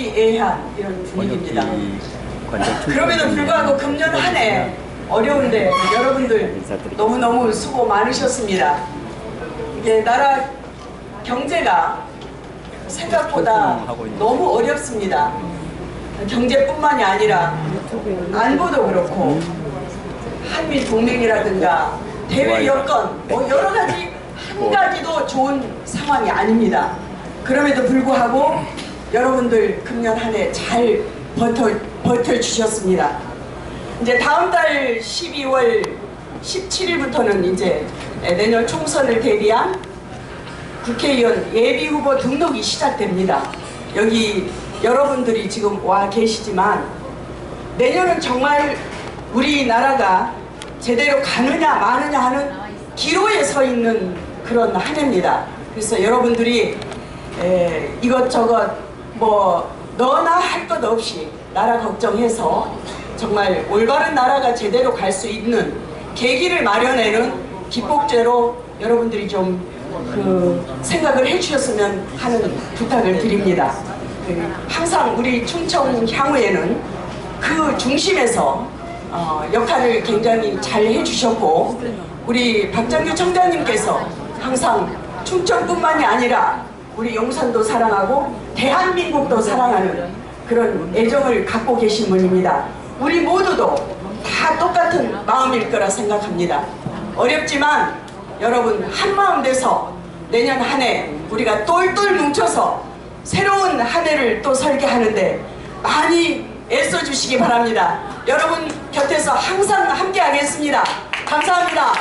화기애애한 이런 분위기입니다. 그럼에도 불구하고 금년 한 해 어려운데 여러분들 너무너무 수고 많으셨습니다. 이게 나라 경제가 생각보다 너무 어렵습니다. 경제뿐만이 아니라 안보도 그렇고 한미 동맹이라든가 대외 여건 뭐 여러 가지 한 가지도 좋은 상황이 아닙니다. 그럼에도 불구하고 여러분들 금년 한 해 잘 버텨 버텨 주셨습니다. 이제 다음 달 12월 17일부터는 이제 내년 총선을 대비한 국회의원 예비 후보 등록이 시작됩니다. 여기 여러분들이 지금 와 계시지만 내년은 정말 우리나라가 제대로 가느냐 마느냐 하는 기로에 서 있는 그런 한 해입니다. 그래서 여러분들이 에, 이것저것 뭐 너나 할 것 없이 나라 걱정해서 정말 올바른 나라가 제대로 갈 수 있는 계기를 마련하는 기폭제로 여러분들이 좀 그 생각을 해주셨으면 하는 부탁을 드립니다. 그 항상 우리 충청 향후에는 그 중심에서 어, 역할을 굉장히 잘 해주셨고 우리 박정규 청장님께서 항상 충청뿐만이 아니라 우리 용산도 사랑하고 대한민국도 사랑하는 그런 애정을 갖고 계신 분입니다. 우리 모두도 다 똑같은 마음일 거라 생각합니다. 어렵지만 여러분 한마음 돼서 내년 한 해 우리가 똘똘 뭉쳐서 새로운 한 해를 또 설계하는데 많이 애써 주시기 바랍니다. 여러분 곁에서 항상 함께 하겠습니다. 감사합니다.